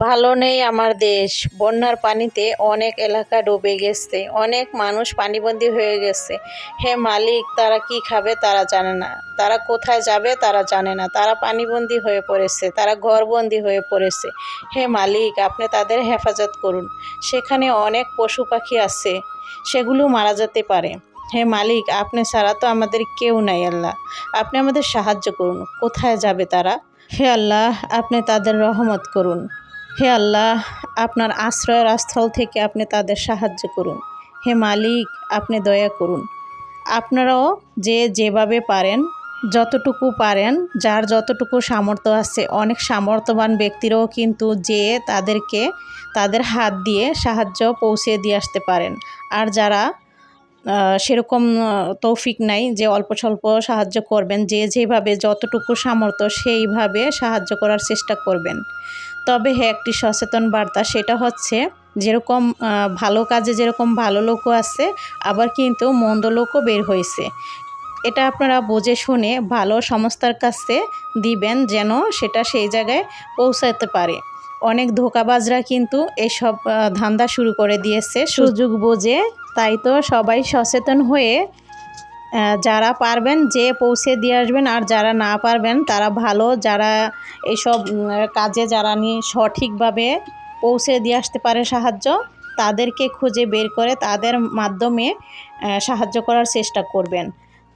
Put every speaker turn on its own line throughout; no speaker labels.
ভালো নেই আমার দেশ। বন্যার পানিতে অনেক এলাকা ডুবে গেছে, অনেক মানুষ পানিবন্দী হয়ে গেছে। হে মালিক, তারা কি খাবে তারা জানে না। তারা কোথায় যাবে তারা জানে না। তারা পানিবন্দী হয়ে পড়েছে, তারা ঘরবন্দি হয়ে পড়েছে। হে মালিক, আপনি তাদের হেফাজত করুন। সেখানে অনেক পশু পাখি আছে, সেগুলো মারা যেতে পারে। হে মালিক, আপনি ছাড়া তো আমাদের কেউ নাই আল্লাহ। আপনি আমাদের সাহায্য করুন। কোথায় যাবে তারা? হে আল্লাহ, আপনি তাদের রহমত করুন। হে আল্লাহ, আপনার আশ্রয়ের স্থল থেকে আপনি তাদের সাহায্য করুন। হে মালিক, আপনি দয়া করুন। আপনারাও যে যেভাবে পারেন, যতটুকু পারেন, যার যতটুকু সামর্থ্য আছে, অনেক সামর্থ্যবান ব্যক্তিরাও কিন্তু যে তাদেরকে, তাদের হাত দিয়ে সাহায্য পৌঁছে দিয়ে আসতে পারেন। আর যারা সেরকম তৌফিক নাই যে অল্প স্বল্প সাহায্য করবেন, যে যেভাবে যতটুকু সামর্থ্য, সেইভাবে সাহায্য করার চেষ্টা করবেন। তবে হ্যাঁ একটি সচেতন বার্তা, সেটা হচ্ছে যেরকম ভালো কাজে যেরকম ভালো লোকও আছে, আবার কিন্তু মন্দ লোকও বের হয়েছে। এটা আপনারা বুঝে শুনে ভালো সংস্থার কাছে দিবেন যেন সেটা সেই জায়গায় পৌঁছাতে পারে। অনেক ধোকাবাজরা কিন্তু এসব ধান্দা শুরু করে দিয়েছে। সুযোগ বোঝে তাই তো সবাই সচেতন হয়ে যারা পারবেন যে পৌঁছে দিয়ে আসবেন আর যারা না পারবেন, তারা ভালো, যারা এসব কাজে যারা নিয়ে সঠিকভাবে পৌঁছে দিয়ে আসতে পারে সাহায্য, তাদেরকে খুঁজে বের করে তাদের মাধ্যমে সাহায্য করার চেষ্টা করবেন।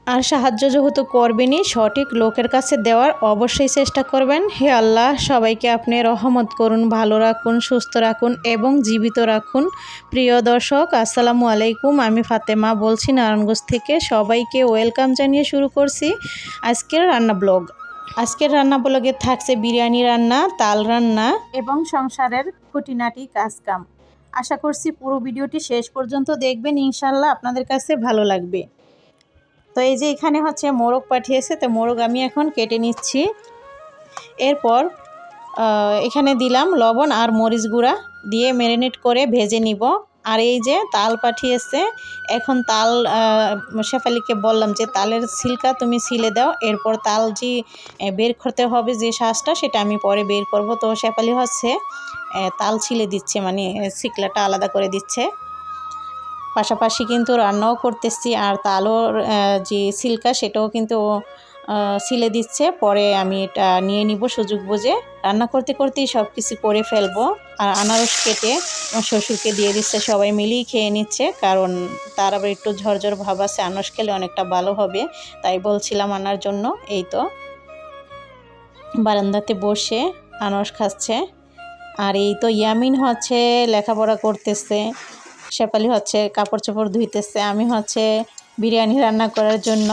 আর সাহায্য যেহেতু করবেনই, সঠিক লোকের কাছে দেওয়ার অবশ্যই চেষ্টা করবেন। হে আল্লাহ, সবাইকে আপনি রহমত করুন, ভালো রাখুন, সুস্থ রাখুন এবং জীবিত রাখুন। প্রিয় দর্শক, আসসালামু আলাইকুম। আমি ফাতেমা বলছি নারায়ণগঞ্জ থেকে। সবাইকে ওয়েলকাম জানিয়ে শুরু করছি আজকের রান্না ব্লগ। আজকের রান্না ব্লগে থাকছে বিরিয়ানি রান্না, তাল রান্না এবং সংসারের খুঁটিনাটি কাজকাম। আশা করছি পুরো ভিডিওটি শেষ পর্যন্ত দেখবেন। ইনশাল্লাহ আপনাদের কাছে ভালো লাগবে। তো এই যে এখানে হচ্ছে মোরগ পাঠিয়েছে, তো মোরগ আমি এখন কেটে নিচ্ছি। এরপর এখানে দিলাম লবণ আর মরিচ গুঁড়া দিয়ে ম্যারিনেট করে ভেজে নিব। আর এই যে তাল পাঠিয়েছে, এখন তাল শেফালিকে বললাম যে তালের সিলকা তুমি ছিলে দাও, এরপর তাল যে বের করতে হবে যে শ্বাসটা সেটা আমি পরে বের করব। তো শেফালি হচ্ছে তাল ছিলে দিচ্ছে মানে সিকলাটা আলাদা করে দিচ্ছে। পাশাপাশি কিন্তু রান্নাও করতেছি আর তালোর যে সিল্কা সেটাও কিন্তু সিলে দিচ্ছে। পরে আমি এটা নিয়ে নিব সুযোগ বুঝে। রান্না করতে করতেই সব কিছু করে ফেলব। আর আনারস কেটে শ্বশুরকে দিয়ে দিচ্ছে, সবাই মিলেই খেয়ে নিচ্ছে। কারণ তার আবার একটু ঝরঝর ভাব আছে, আনারস খেলে অনেকটা ভালো হবে। তাই বলছিলাম আনার জন্য, এই তো। বারান্দাতে বসে আনারস খাচ্ছে। আর এই তো ইয়ামিন হচ্ছে, লেখাপড়া করতেছে। শেফালি হচ্ছে কাপড় চোপড় ধুইতেছে। আমি হচ্ছে বিরিয়ানি রান্না করার জন্য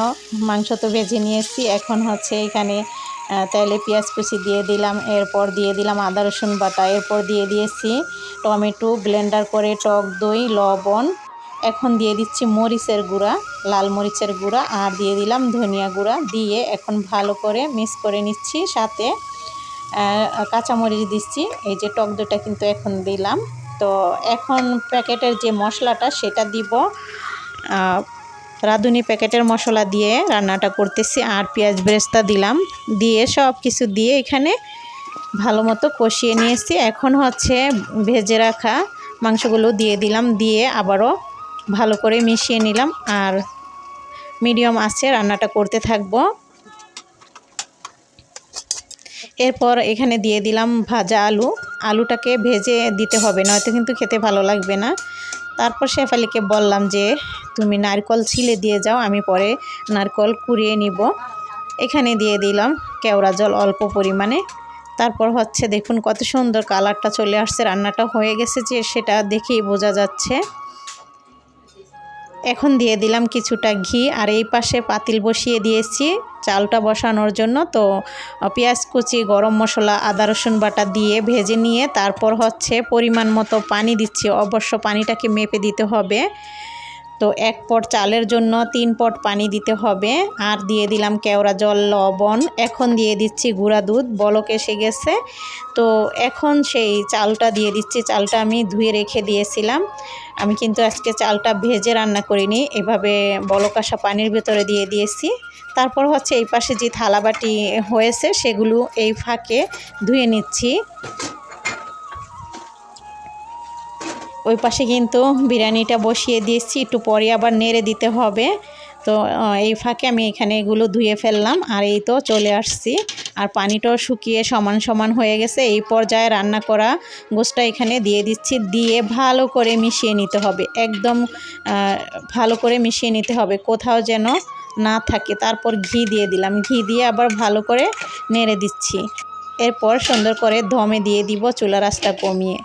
মাংস তো ভেজে নিয়েছি। এখন হচ্ছে এখানে তেলে পেঁয়াজ কুচি দিয়ে দিলাম, এরপর দিয়ে দিলাম আদা রসুন বাটা, এরপর দিয়ে দিয়েছি টমেটো, ব্লেন্ডার করে টক দই, লবণ। এখন দিয়ে দিচ্ছি মরিচের গুঁড়া, লাল মরিচের গুঁড়া, আর দিয়ে দিলাম ধনিয়া গুঁড়া। দিয়ে এখন ভালো করে মিক্স করে নিচ্ছি সাথে কাঁচামরিচ দিচ্ছি। এই যে টক দইটা কিন্তু এখন দিলাম। তো এখন প্যাকেটের যে মশলাটা সেটা দিব। রাঁধুনি প্যাকেটের মশলা দিয়ে রান্নাটা করতেছি আর পেঁয়াজ বেরেস্তা দিলাম। দিয়ে সব কিছু দিয়ে এখানে ভালো মতো কষিয়ে নিয়েছি। এখন হচ্ছে ভেজে রাখা মাংসগুলো দিয়ে দিলাম। দিয়ে আবারও ভালো করে মিশিয়ে নিলাম। আর মিডিয়াম আছে রান্নাটা করতে থাকব। এরপর এখানে দিয়ে দিলাম ভাজা আলু। আলুটাকে ভেজে দিতে হবে, নয়তো কিন্তু খেতে ভালো লাগবে না। তারপর শেফালিকে বললাম যে, তুমি নারকল ছিলে দিয়ে যাও, আমি পরে নারকল কুড়িয়ে নিব। এখানে দিয়ে দিলাম কেওড়া জল অল্প পরিমাণে। তারপর হচ্ছে দেখুন কত সুন্দর কালারটা চলে আসছে, রান্নাটা হয়ে গেছে যে, সেটা দেখেই বোঝা যাচ্ছে। এখন দিয়ে দিলাম কিছুটা ঘি আর এই পাশে পাতিল বসিয়ে দিয়েছি। চালটা বসানোর জন্য তো পেঁয়াজ কুচি, গরম মশলা, আদা, রসুন বাটা দিয়ে ভেজে নিয়ে তারপর হচ্ছে পরিমাণ মতো পানি দিচ্ছি। অবশ্য পানিটাকে মেপে দিতে হবে। তো এক পট চালের জন্য তিন পট পানি দিতে হবে। আর দিয়ে দিলাম কেওড়া জল, লবণ। এখন দিয়ে দিচ্ছি গুঁড়া দুধ, বলক এসে গেছে। তো এখন সেই চালটা দিয়ে দিচ্ছি। চালটা আমি ধুয়ে রেখে দিয়েছিলাম। আমি কিন্তু আজকে চালটা ভেজে রান্না করিনি। এভাবে বলক আসা পানির ভেতরে দিয়ে দিয়েছি। তারপর হচ্ছে এই পাশে যে থালাবাটি হয়েছে, সেগুলো এই ফাঁকে ধুয়ে নিচ্ছি। ওই পাশে কিন্তু বিরিয়ানিটা বসিয়ে দিয়েছি, একটু পরে আবার নেড়ে দিতে হবে। তো এই ফাঁকে আমি এখানে এগুলো ধুয়ে ফেললাম আর এই তো চলে আসছি। আর পানিটাও শুকিয়ে সমান সমান হয়ে গেছে। এই পর্যায়ে রান্না করা গোসটা এখানে দিয়ে দিচ্ছি। দিয়ে ভালো করে মিশিয়ে নিতে হবে। একদম ভালো করে মিশিয়ে নিতে হবে। কোথাও যেন না থাকে। তারপর ঘি দিয়ে দিলাম। ঘি দিয়ে আবার ভালো করে নেড়ে দিচ্ছি। এরপর সুন্দর করে ধমে দিয়ে দিব চুলা রাস্তা কমিয়ে।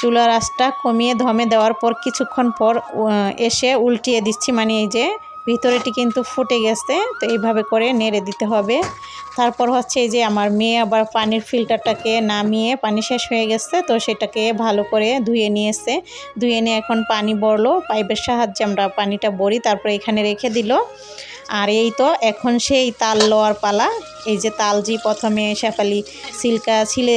চুলার আঁচটা কমিয়ে ধমে দেওয়ার পর কিছুক্ষণ পর এসে উল্টিয়ে দিচ্ছি। মানে এই যে ভিতরেটি কিন্তু ফুটে গেছে, তো এইভাবে করে নেড়ে দিতে হবে। তারপর হচ্ছে এই যে আমার মেয়ে আবার পানির ফিল্টারটাকে নামিয়ে পানি শেষ হয়ে গেছে, তো সেটাকে ভালো করে ধুয়ে নিয়েছে। ধুয়ে নিয়ে এখন পানি বড়লো পাইপের সাহায্যে আমরা পানিটা বড়ি তারপরে এখানে রেখে দিল। আর এই তো এখন সেই তাল লওয়ার পালা। এই যে তাল জি প্রথমে শেফালি সিল্কা ছিলে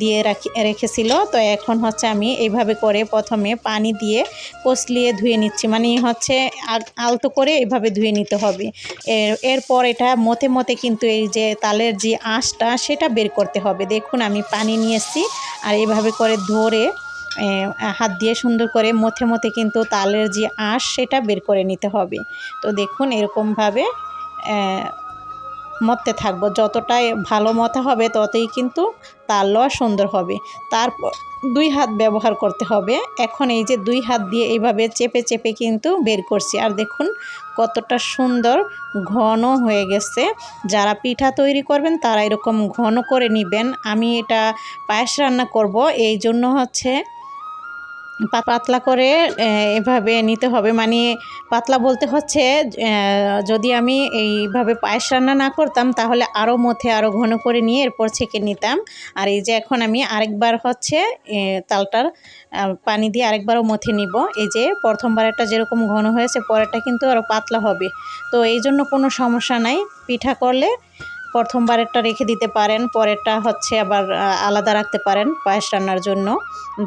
দিয়ে রাখি, রেখেছিল। তো এখন হচ্ছে আমি এইভাবে করে প্রথমে পানি দিয়ে কষলিয়ে ধুয়ে নিচ্ছি। মানে হচ্ছে আলতো করে এইভাবে ধুয়ে নিতে হবে। এর, এরপর এটা মতে মতে কিন্তু এই যে তালের যে আঁশটা সেটা বের করতে হবে। দেখুন আমি পানি নিয়েছি আর এইভাবে করে ধরে হাত দিয়ে সুন্দর করে মথে মথে কিন্তু তালের যে আঁশ, সেটা বের করে নিতে হবে। তো দেখুন এরকমভাবে মতে থাকব। যতটাই ভালো মতে হবে, ততই কিন্তু তার লওয়া সুন্দর হবে। তারপর দুই হাত ব্যবহার করতে হবে। এখন এই যে দুই হাত দিয়ে এইভাবে চেপে চেপে কিন্তু বের করছি। আর দেখুন কতটা সুন্দর ঘন হয়ে গেছে। যারা পিঠা তৈরি করবেন, তারা এরকম ঘন করে নেবেন। আমি এটা পায়েস রান্না করব। এই জন্য হচ্ছে পাতলা করে এভাবে নিতে হবে। মানে পাতলা বলতে হচ্ছে যদি আমি এইভাবে পায়েস রান্না না করতাম, তাহলে আরও মথে আরও ঘন করে নিয়ে এরপর ছেঁকে নিতাম। আর এই যে এখন আমি আরেকবার হচ্ছে তালটার পানি দিয়ে আরেকবারও মথে নিব। এই যে প্রথমবারেরটা যেরকম ঘন হয়েছে, পরেরটা কিন্তু আরও পাতলা হবে। তো এই জন্য কোনো সমস্যা নাই। পিঠা করলে প্রথমবারেরটা রেখে দিতে পারেন, পরেরটা হচ্ছে আবার আলাদা রাখতে পারেন পায়েস রান্নার জন্য।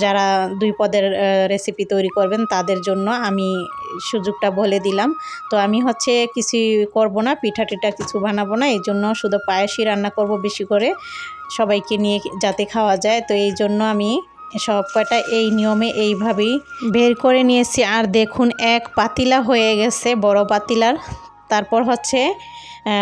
যারা দুই পদের রেসিপি তৈরি করবেন তাদের জন্য আমি সুযোগটা বলে দিলাম। তো আমি হচ্ছে কিছু করব না, পিঠা টিঠা কিছু বানাবো না এই জন্য শুধু পায়েসই রান্না করব বেশি করে। সবাইকে নিয়ে যাতে খাওয়া যায়, তো এই জন্য আমি সব কয়টা এই নিয়মে এইভাবেই বের করে নিয়েছি। আর দেখুন, এক পাতিলা হয়ে গেছে, বড় পাতিলার। তারপর হচ্ছে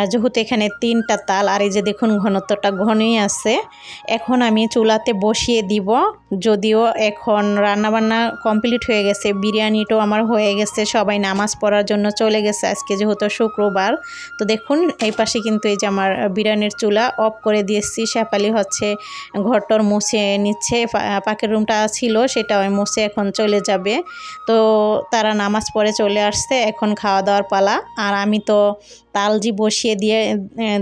যেহেতু এখানে তিনটা তাল, আর এই যে দেখুন ঘনত্বটা ঘনই আছে, এখন আমি চুলাতে বসিয়ে দিব। যদিও এখন রান্নাবান্না কমপ্লিট হয়ে গেছে, বিরিয়ানিটাও আমার হয়ে গেছে, সবাই নামাজ পড়ার জন্য চলে গেছে আজকে যেহেতু শুক্রবার। তো দেখুন, এই পাশে কিন্তু এই যে আমার বিরিয়ানির চুলা অফ করে দিয়েছি শেফালি হচ্ছে ঘরটর মুছে নিচ্ছে, পা- পাকের রুমটা ছিল, সেটা ওই মুছে এখন চলে যাবে। তো তারা নামাজ পড়ে চলে আসছে, এখন খাওয়া দাওয়ার পালা। আর আমি তো তালজি বসিয়ে দিয়ে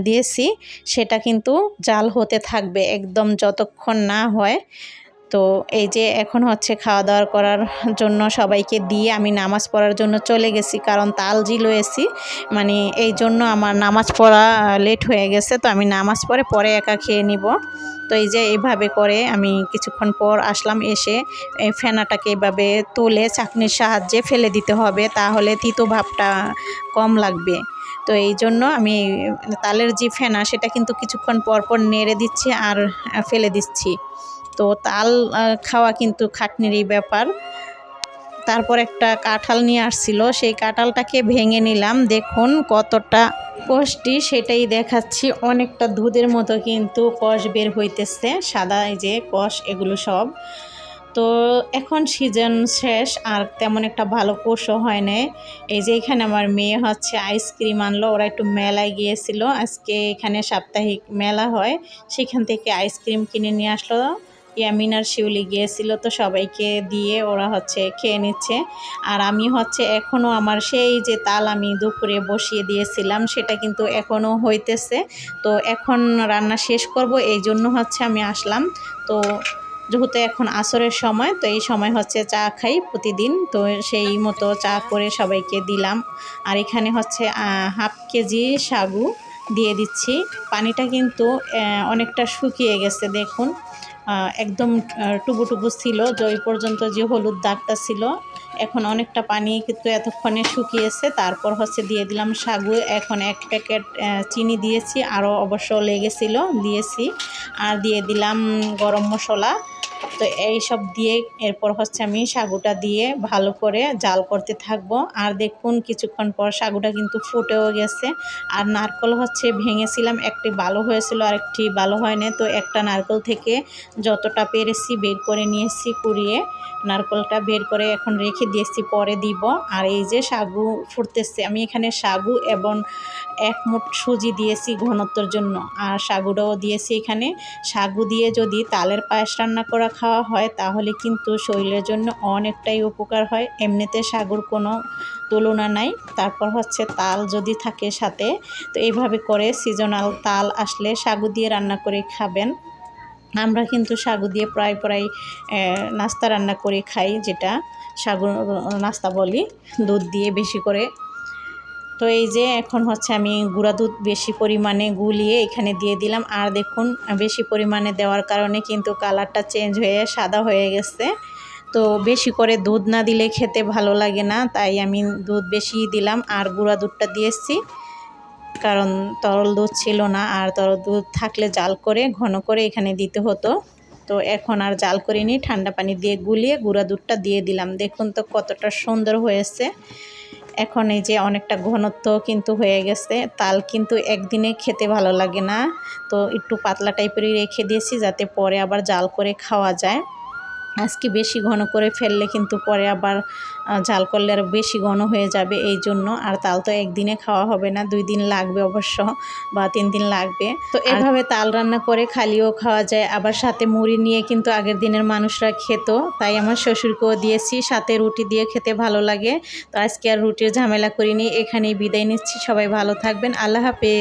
দিয়েছি সেটা কিন্তু জাল হতে থাকবে একদম যতক্ষণ না হয়। তো এই যে এখন হচ্ছে খাওয়া দাওয়া করার জন্য সবাইকে দিয়ে আমি নামাজ পড়ার জন্য চলে গেছি, কারণ তালজি লয়েছি মানে এই জন্য আমার নামাজ পড়া লেট হয়ে গেছে, তো আমি নামাজ পড়ে পরে একা খেয়ে নিব। তো এই যে এইভাবে করে আমি কিছুক্ষণ পর আসলাম এসে এই ফেনাটাকে এইভাবে তুলে চাকনির সাহায্যে ফেলে দিতে হবে, তাহলে তিতো ভাবটা কম লাগবে। তো এই জন্য আমি তালের যে ফেনা, সেটা কিন্তু কিছুক্ষণ পর পর নেড়ে দিচ্ছি আর ফেলে দিচ্ছি। তো তাল খাওয়া কিন্তু খাটনিরই ব্যাপার। তারপর একটা কাঁঠাল নিয়ে আসছিল, সেই কাঁঠালটাকে ভেঙে নিলাম। দেখুন কতটা কষটি, সেটাই দেখাচ্ছি। অনেকটা দুধের মতো কিন্তু কষ বের হইতেছে, সাদা এই যে কষ, এগুলো সব। তো এখন সিজন শেষ, আর তেমন একটা ভালো কোষও হয় না এই যে এখানে আমার মেয়ে হচ্ছে আইসক্রিম আনলো, ওরা একটু মেলায় গিয়েছিল। আজকে এখানে সাপ্তাহিক মেলা হয়, সেখান থেকে আইসক্রিম কিনে নিয়ে আসলো। ইয়ামিন আর শিউলি গিয়েছিল তো সবাইকে দিয়ে ওরা হচ্ছে খেয়ে নিচ্ছে। আর আমি হচ্ছে এখনও আমার সেই যে তাল আমি দুপুরে বসিয়ে দিয়েছিলাম, সেটা কিন্তু এখনও হইতেছে। তো এখন রান্না শেষ করব, এই জন্য হচ্ছে আমি আসলাম। তো যেহেতু এখন আসরের সময়, তো এই সময় হচ্ছে চা খাই প্রতিদিন। তো সেই মতো চা করে সবাইকে দিলাম। আর এখানে হচ্ছে হাফ কেজি সাগু। দিয়ে দিচ্ছি। পানিটা কিন্তু অনেকটা শুকিয়ে গেছে, দেখুন। একদম টুবু টুবু ছিল, যে ওই পর্যন্ত যে হলুদ দাগটা ছিল। এখন অনেকটা পানি কিন্তু এতক্ষণে শুকিয়েছে। তারপর হচ্ছে দিয়ে দিলাম সাগু। এখন এক প্যাকেট চিনি দিয়েছি, আরও অবশ্য লেগেছিল, দিয়েছি। আর দিয়ে দিলাম গরম মশলা। তো এই সব দিয়ে এরপর হচ্ছে আমি সাগুটা দিয়ে ভালো করে জাল করতে থাকব। আর দেখুন কিছুক্ষণ পর সাগুটা কিন্তু ফুটেও গেছে। আর নারকল হচ্ছে ভেঙেছিলাম, একটি ভালো হয়েছিল আর একটি ভালো হয়নি। তো একটা নারকল থেকে যতটা পেরেছি বের করে নিয়েছি কুড়িয়ে। নারকলটা বের করে এখন রেখে দিয়েছি, পরে দিব। আর এই যে সাগু ফুটতেছে, আমি এখানে সাগু এবং এক মুঠ সুজি দিয়েছি ঘনত্বর জন্য। আর সাগুটাও দিয়েছি এখানে। সাগু দিয়ে যদি তালের পায়েস রান্না করা খাওয়া হয়, তাহলে কিন্তু শরীরের জন্য অনেকটাই উপকার হয়। এমনিতে সাগুর কোনো তুলনা নাই। তারপর হচ্ছে তাল যদি থাকে সাথে, তো এইভাবে করে সিজনাল তাল আসলে সাগু দিয়ে রান্না করে খাবেন। আমরা কিন্তু সাগু দিয়ে প্রায় প্রায় নাস্তা রান্না করে খাই, যেটা সাগু, নাস্তা বলি, দুধ দিয়ে বেশি করে তো এই যে এখন হচ্ছে আমি গুঁড়া দুধ বেশি পরিমাণে গুলিয়ে এখানে দিয়ে দিলাম। আর দেখুন, বেশি পরিমাণে দেওয়ার কারণে কিন্তু কালারটা চেঞ্জ হয়ে সাদা হয়ে গেছে। তো বেশি করে দুধ না দিলে খেতে ভালো লাগে না, তাই আমি দুধ বেশি দিলাম আর গুঁড়া দুধটা দিয়েছি। কারণ তরল দুধ ছিল না, আর তরল দুধ থাকলে জাল করে, ঘন করে এখানে দিতে হতো। তো এখন আর জাল করিনি, ঠান্ডা পানি দিয়ে গুলিয়ে গুঁড়া দুধটা দিয়ে দিলাম। দেখুন তো কতটা সুন্দর হয়েছে। এখন এই যে অনেকটা ঘনত্ব কিন্তু হয়ে গেছে, তাল কিন্তু একদিনে খেতে ভালো লাগে না। তো একটু পাতলা টাইপেরই রেখে দিয়েছি যাতে পরে আবার জাল করে খাওয়া যায়। আজকে বেশি ঘন করে ফেললে কিন্তু পরে আবার ঝাল করলে আর বেশি ঘন হয়ে যাবে এই জন্য। আর তাল তো একদিনে খাওয়া হবে না দুই দিন লাগবে অবশ্য বা তিন দিন লাগবে। তো এভাবে তাল রান্না করে খালিও খাওয়া যায়। আবার সাথে মুড়ি নিয়ে কিন্তু আগের দিনের মানুষরা খেত তাই আমার শ্বশুরকেও দিয়েছি। সাথে রুটি দিয়ে খেতে ভালো লাগে। তো আজকে আর রুটির ঝামেলা করিনি এখানেই বিদায় নিচ্ছি। সবাই ভালো থাকবেন। আল্লাহ হাফেজ।